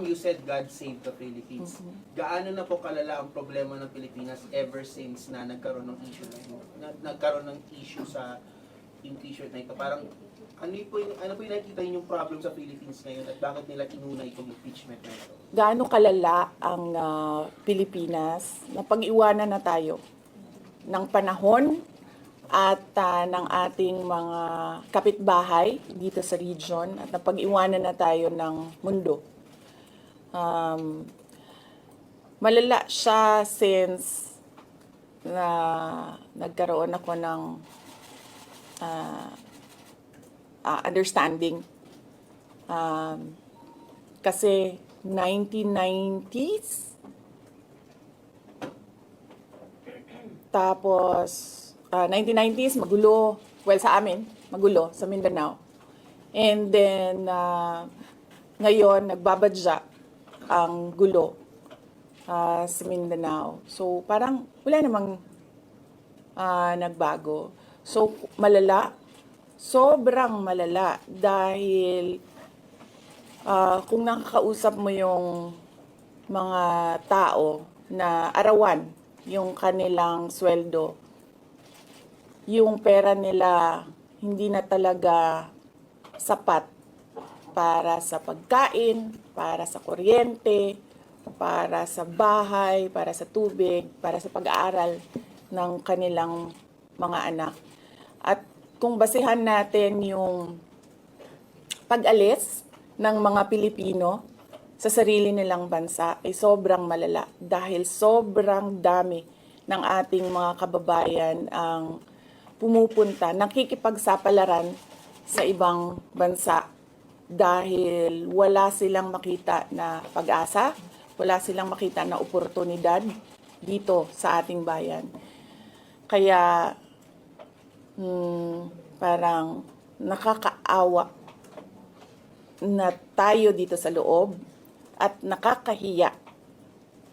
Ma'am, you said God save the Philippines. Gaano na po kalala ang problema ng Pilipinas ever since na nagkaroon ng issue? Na, nagkaroon ng issue sa yung t-shirt na ito. Parang ano po yung, ano po yung nakikita yung problem sa Philippines ngayon at bakit nila inuna itong impeachment na ito? gaano kalala ang ah, Pilipinas na pag-iwanan na tayo ng panahon at ah, ng ating mga kapitbahay dito sa region at napag-iwanan na tayo ng mundo. Um, malala siya since na nagkaroon ako ng ah, ah, understanding um, kasi 1990s. Tapos, ah, 1990s, magulo. Well, sa amin, magulo, sa Mindanao. And then, ah, ngayon, nagbabadya ang gulo ah, sa Mindanao. So, parang wala namang ah, nagbago. So, malala. Sobrang malala dahil Ah, kung nakakausap mo yung mga tao na arawan yung kanilang sweldo, yung pera nila hindi na talaga sapat para sa pagkain, para sa kuryente, para sa bahay, para sa tubig, para sa pag-aaral ng kanilang mga anak. At kung basehan natin yung pag-alis ng mga Pilipino sa sarili nilang bansa ay sobrang malala dahil sobrang dami ng ating mga kababayan ang pumupunta, nakikipagsapalaran sa ibang bansa dahil wala silang makita na pag-asa, wala silang makita na oportunidad dito sa ating bayan. Kaya hmm, parang nakakaawa na tayo dito sa loob at nakakahiya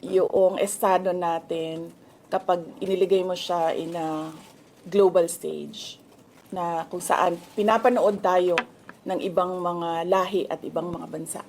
yung estado natin kapag iniligay mo siya in a global stage na kung saan pinapanood tayo ng ibang mga lahi at ibang mga bansa.